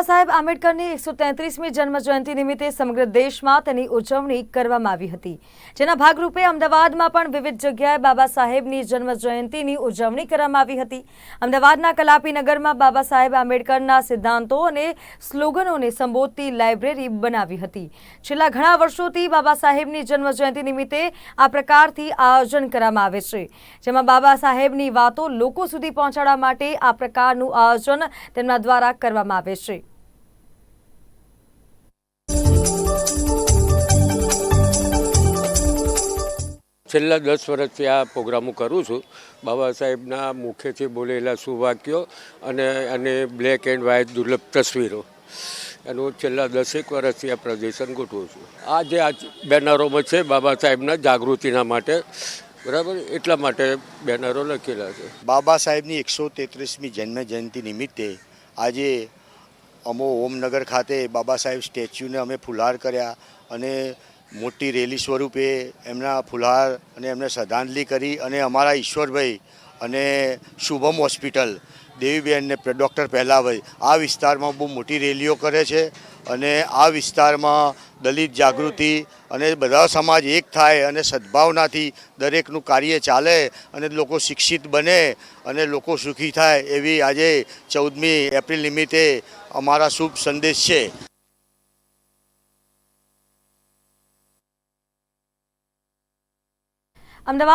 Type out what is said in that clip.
બાબા સાહેબ આંબેડકરની એકસો તેત્રીસમી જન્મજયંતિ નિમિત્તે સમગ્ર દેશમાં તેની ઉજવણી કરવામાં આવી હતી. જેના ભાગરૂપે અમદાવાદમાં પણ વિવિધ જગ્યાએ બાબા સાહેબની જન્મજયંતિની ઉજવણી કરવામાં આવી હતી. અમદાવાદના કલાપીનગરમાં બાબા સાહેબ આંબેડકરના સિદ્ધાંતો અને સ્લોગનોને સંબોધતી લાઇબ્રેરી બનાવી હતી. છેલ્લા ઘણા વર્ષોથી બાબા સાહેબની જન્મજયંતિ નિમિત્તે આ પ્રકારથી આયોજન કરવામાં આવે છે. જેમાં બાબા સાહેબની વાતો લોકો સુધી પહોંચાડવા માટે આ પ્રકારનું આયોજન તેમના દ્વારા કરવામાં આવે છે. છેલ્લા દસ વર્ષથી આ પ્રોગ્રામો કરું છું. બાબા સાહેબના મુખેથી બોલેલા સુવાક્યો અને અને બ્લેક એન્ડ વ્હાઇટ દુર્લભ તસવીરો. એનું છેલ્લા દસેક વર્ષથી આ પ્રદર્શન ગોઠવું છું. આ જે આ બેનરોમાં છે બાબા સાહેબના જાગૃતિના માટે, બરાબર? એટલા માટે બેનરો લખેલા છે. બાબા સાહેબની એકસો તેત્રીસમી જન્મ જયંતિ નિમિત્તે આજે અમો ઓમનગર ખાતે બાબા સાહેબ સ્ટેચ્યુને અમે ફુલાર કર્યા અને મોટી રેલી સ્વરૂપે એમના ફુલહાર અને એમને શ્રદ્ધાંજલિ કરી અને અમારા ઈશ્વરભાઈ અને શુભમ હોસ્પિટલ દેવીબેન ને ડૉક્ટર પહેલાભાઈ, આ વિસ્તારમાં બહુ મોટી રેલીઓ કરે છે અને આ વિસ્તારમાં દલિત જાગૃતિ અને બધા સમાજ એક થાય અને સદભાવનાથી દરેકનું કાર્ય ચાલે અને લોકો શિક્ષિત બને અને લોકો સુખી થાય એવી આજે ચૌદમી એપ્રિલ નિમિત્તે અમારા શુભ સંદેશ છે. અમદાવાદ